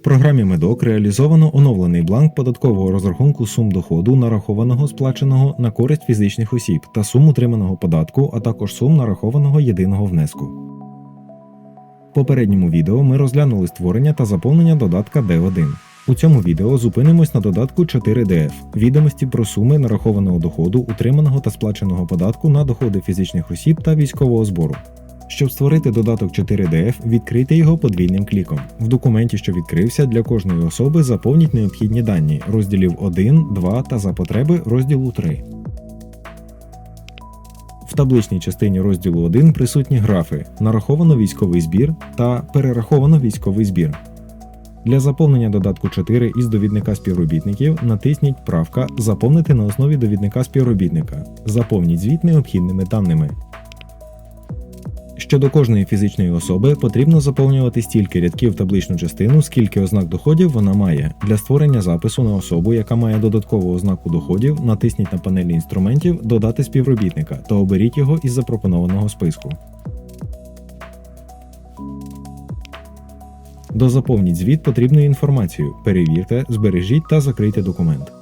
В програмі Медок реалізовано оновлений бланк податкового розрахунку сум доходу, нарахованого сплаченого на користь фізичних осіб та сум утриманого податку, а також сум нарахованого єдиного внеску. В попередньому відео ми розглянули створення та заповнення додатка D1. У цьому відео зупинимось на додатку 4DF – відомості про суми нарахованого доходу, утриманого та сплаченого податку на доходи фізичних осіб та військового збору. Щоб створити додаток 4DF, відкрийте його подвійним кліком. В документі, що відкрився, для кожної особи заповніть необхідні дані розділів 1, 2 та за потреби розділу 3. В табличній частині розділу 1 присутні графи Нараховано військовий збір та Перераховано військовий збір. Для заповнення додатку 4 із довідника співробітників натисніть правка Заповнити на основі довідника співробітника. Заповніть звіт необхідними даними. Щодо кожної фізичної особи потрібно заповнювати стільки рядків в табличну частину, скільки ознак доходів вона має. Для створення запису на особу, яка має додаткову ознаку доходів, натисніть на панелі інструментів Додати співробітника та оберіть його із запропонованого списку. Дозаповніть звіт потрібною інформацією, перевірте, збережіть та закрийте документ.